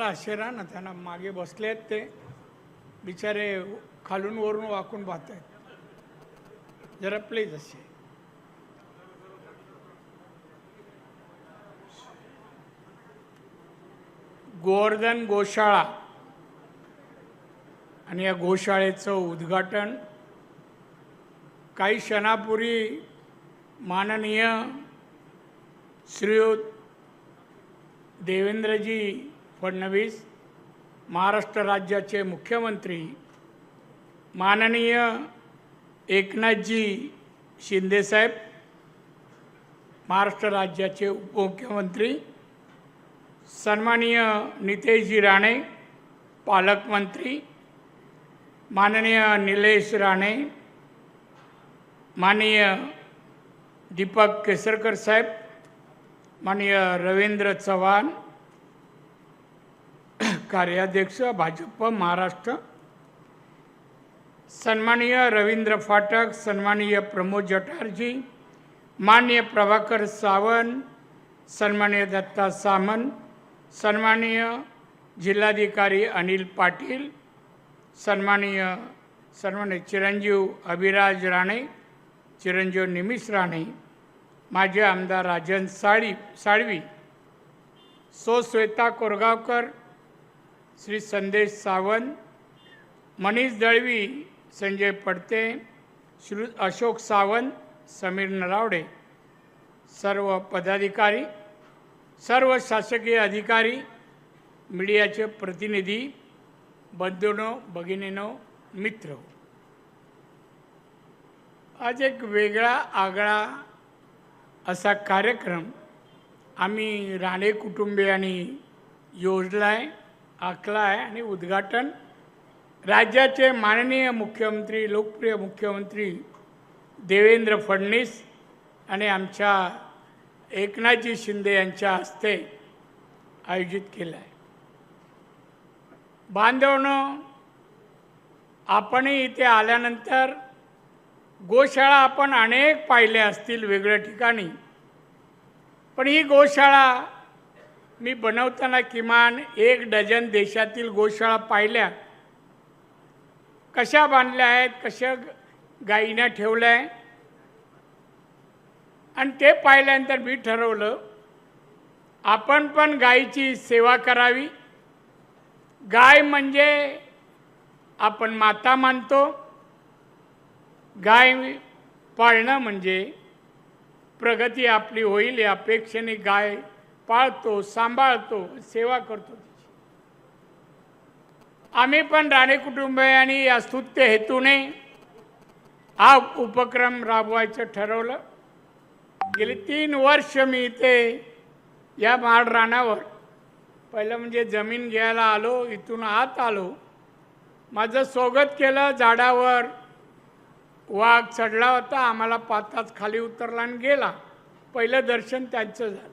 जरा असे ना त्यांना मागे बसले आहेत ते. बिचारे खालून वरून वाकून पाहत आहेत जरा प्लीज असे. गोवर्धन गोशाळा. आणि या गोशाळेचं उद्घाटन काही क्षणापूर्वी माननीय श्रीयुत देवेंद्रजी फडणवीस महाराष्ट्र राज्याचे मुख्यमंत्री माननीय एकनाथजी शिंदेसाहेब महाराष्ट्र राज्याचे उपमुख्यमंत्री सन्माननीय नितेशजी राणे पालकमंत्री माननीय निलेश राणे माननीय दीपक केसरकर साहेब माननीय रवींद्र चव्हाण कार्याध्यक्ष भाजप महाराष्ट्र. सन्माननीय रवींद्र फाटक सन्माननीय प्रमोद जठारजी माननीय प्रभाकर सावंत सन्माननीय दत्ता सामंत सन्माननीय जिल्हाधिकारी अनिल पाटील सन्माननीय सन्मान्य चिरंजीव अभिराज राणे चिरंजीव निमिष राणे माजी आमदार राजन साळी साळवी सो श्वेता कोरगावकर श्री संदेश सावंत मनीष दळवी संजय पडते श्री अशोक सावंत समीर नरावडे. सर्व पदाधिकारी सर्व शासकीय अधिकारी मीडियाचे प्रतिनिधी बंधूनो भगिनीनो मित्र. आज एक वेगळा आगळा असा कार्यक्रम आम्ही राणे कुटुंबियांनी योजला आहे आखला आहे आणि उद्घाटन राज्याचे माननीय मुख्यमंत्री लोकप्रिय मुख्यमंत्री देवेंद्र फडणीस आणि आमच्या एकनाथजी शिंदे यांच्या हस्ते आयोजित केलं आहे. बांधवनं आपणही इथे आल्यानंतर गोशाळा आपण अनेक पाहिल्या असतील वेगळ्या ठिकाणी पण ही गोशाळा मी बनवताना किमान एक डझन देशातील गोशाळा पाहिल्या. कशा बांधल्या आहेत कशा गाईनं ठेवल्या? आहे आणि ते पाहिल्यानंतर मी ठरवलं आपण पण गायीची सेवा करावी. गाय म्हणजे आपण माता मानतो. गाय पाळणं म्हणजे प्रगती आपली होईल या अपेक्षेने गाय पाळतो सांभाळतो सेवा करतो तिची. आम्ही पण राणे कुटुंबियांनी या स्तुत्य हेतूने हा उपक्रम राबवायचं ठरवलं. गेली तीन वर्ष मी इथे या माड रानावर पहिलं म्हणजे जमीन घ्यायला आलो इथून आत आलो. माझं स्वागत केलं झाडावर वाघ चढला होता आम्हाला पाताच खाली उतरला आणि गेला. पहिलं दर्शन त्यांचं झालं.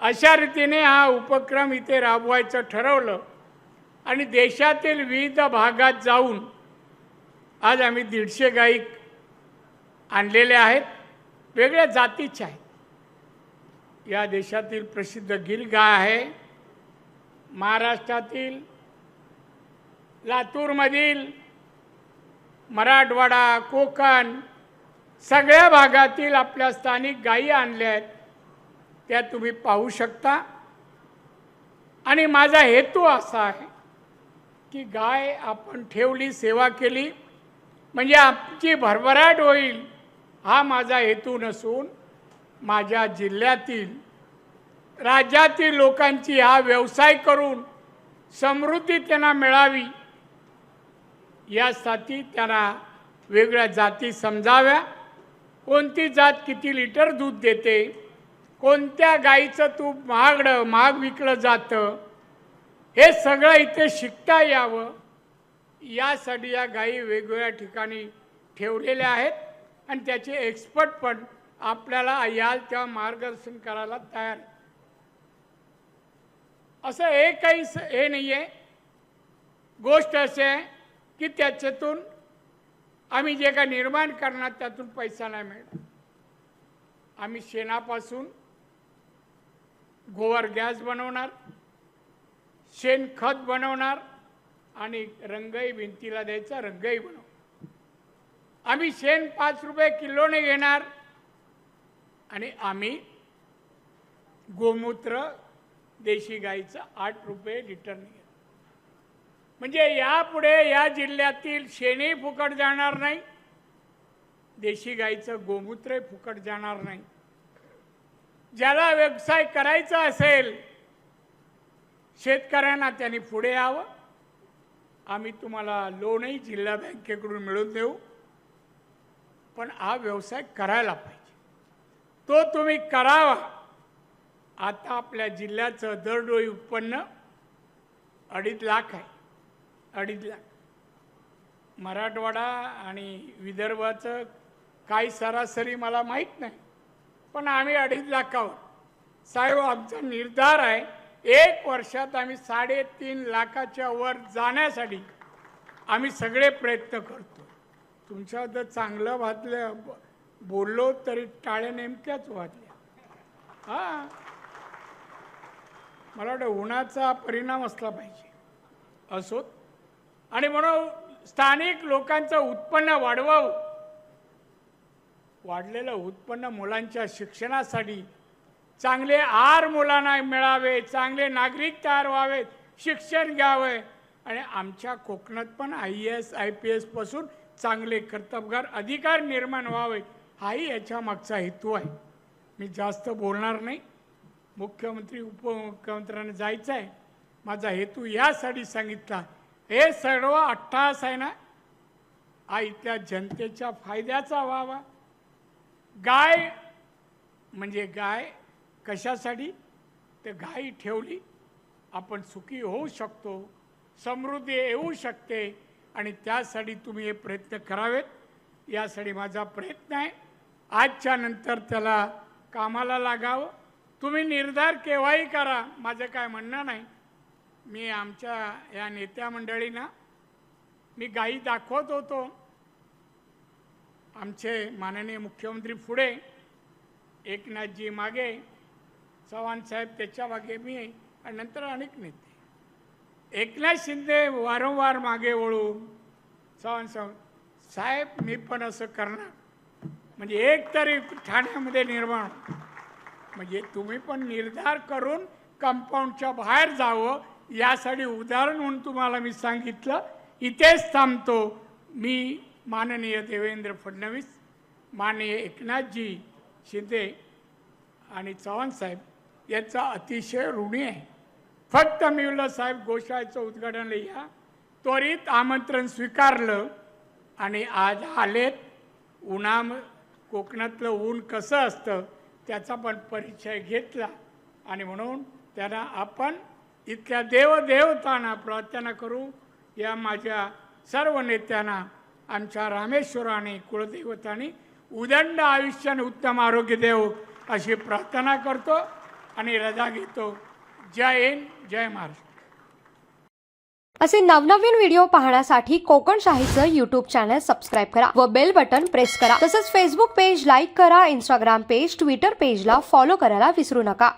अशा रीतीने हा उपक्रम इथे राबवायचं ठरवलं. आणि देशातील विविध भागात जाऊन आज आम्ही दीडशे गायक आणलेले आहेत. वेगळ्या जातीच्या आहेत. या देशातील प्रसिद्ध गिर गाय आहे. महाराष्ट्रातील लातूरमधील मराठवाडा कोकण सगळ्या भागातील आपल्या स्थानिक गायी आणल्या आहेत. त्या तुम्ही पाहू शकता. आणि माझा हेतू असा आहे की गाय आपण ठेवली सेवा केली म्हणजे आमची भरभराट होईल हा माझा हेतू नसून माझ्या जिल्ह्यातील राज्यातील लोकांची हा व्यवसाय करून समृद्धी त्यांना मिळावी यासाठी त्यांना वेगळ्या जाती समजाव्या. कोणती जात किती लिटर दूध देते? कोणत्या गाईचं तूप महागडं महाग विकलं जातं हे सगळं इथे शिकता यावं. यासाठी या गायी वेगवेगळ्या ठिकाणी ठेवलेल्या आहेत आणि त्याचे एक्सपर्ट पण आपल्याला याल तेव्हा मार्गदर्शन करायला तयार असं हे स- हे नाही आहे गोष्ट असे आहे की त्याच्यातून आम्ही जे काय निर्माण करणार त्यातून पैसा नाही मिळणार. आम्ही शेणापासून गोवर गॅस बनवणार शेणखत बनवणार आणि रंगही भिंतीला द्यायचा रंगही बनव आम्ही शेण पाच रुपये किलोने घेणार आणि आम्ही गोमूत्र देशी गाईचं आठ रुपये लिटरने घेणार. म्हणजे यापुढे या जिल्ह्यातील शेणही फुकट जाणार नाही देशी गाईचं गोमूत्रही फुकट जाणार नाही. ज्याला व्यवसाय करायचा असेल शेतकऱ्यांना त्यांनी पुढे यावं. आम्ही तुम्हाला लोनही जिल्हा बँकेकडून मिळवून देऊ. पण हा व्यवसाय करायला पाहिजे. तो तुम्ही करावा. आता आपल्या जिल्ह्याचं दरडोई उत्पन्न अडीच लाख आहे. अडीच लाख. मराठवाडा आणि विदर्भाचं काही सरासरी मला माहीत नाही. पण आम्ही अडीच लाखावर. साहेब आमचा निर्धार आहे एक वर्षात आम्ही साडेतीन लाखाच्या वर जाण्यासाठी आम्ही सगळे प्रयत्न करतो. तुमच्या जर चांगलं वाचलं बोललो तरी टाळ्या नेमक्याच वाजल्या हां. मला वाटतं उन्हाचा परिणाम असला पाहिजे. असोत. आणि म्हणून स्थानिक लोकांचं उत्पन्न वाढवावं. वाढलेलं उत्पन्न मुलांच्या शिक्षणासाठी चांगले आर मुलांना मिळावे चांगले नागरिक तयार व्हावेत शिक्षण घ्यावे. आणि आमच्या कोकणात पण आय एस आय पी एसपासून चांगले कर्तबगार अधिकार निर्माण व्हावे हाही याच्या मागचा हेतू आहे. मी जास्त बोलणार नाही. मुख्यमंत्री उपमुख्यमंत्र्यांना जायचं आहे. माझा हेतू यासाठी सांगितला. हे सर्व अठ्ठास आहे ना हा इथल्या जनतेच्या फायद्याचा व्हावा. गाय म्हणजे गाय कशासाठी? तर गाय ठेवली आपण सुखी होऊ शकतो समृद्धी येऊ शकते आणि त्यासाठी तुम्ही हे प्रयत्न करावेत. यासाठी माझा प्रयत्न आहे. आजच्या नंतर त्याला कामाला लागावं. तुम्ही निर्धार केव्हाही करा. माझं काय म्हणणं नाही. मी आमच्या या नेत्या मंडळींना मी गायी दाखवत होतो. आमचे माननीय मुख्यमंत्री पुढे एकनाथजी मागे चव्हाणसाहेब त्याच्यामागे मी आणि नंतर अनेक नेते. एकनाथ शिंदे वारंवार मागे वळून चव्हाण साहेब साहेब मी पण असं करणार. म्हणजे एक तरी ठाण्यामध्ये निर्माण. म्हणजे तुम्ही पण निर्धार करून कंपाऊंडच्या बाहेर जावं यासाठी उदाहरण म्हणून तुम्हाला मी सांगितलं. इथेच थांबतो. मी माननीय देवेंद्र फडणवीस माननीय एकनाथजी शिंदे आणि चव्हाण साहेब याचा अतिशय ऋणी आहे. फक्त मी साहेब गोशाळेचं उद्घाटन या त्वरित आमंत्रण स्वीकारलं आणि आज आलेत. उन्हाम कोकणातलं ऊन कसं असतं त्याचा पण परिचय घेतला. आणि म्हणून त्यांना आपण इथल्या देवदेवतांना प्रार्थना करू. या माझ्या सर्व नेत्यांना आमच्या रामेश्वराने कुलदैवताने उदंड आयुष्याने उत्तम आरोग्य देव अशी प्रार्थना करतो आणि रजा घेतो. जय हिंद जय महाराष्ट्र. असे नवनवीन व्हिडिओ पाहण्यासाठी कोकण शाहीचं चॅनल सबस्क्राईब करा व बेल बटन प्रेस करा. तसंच फेसबुक पेज लाईक करा इंस्टाग्राम पेज ट्विटर पेजला फॉलो करायला विसरू नका.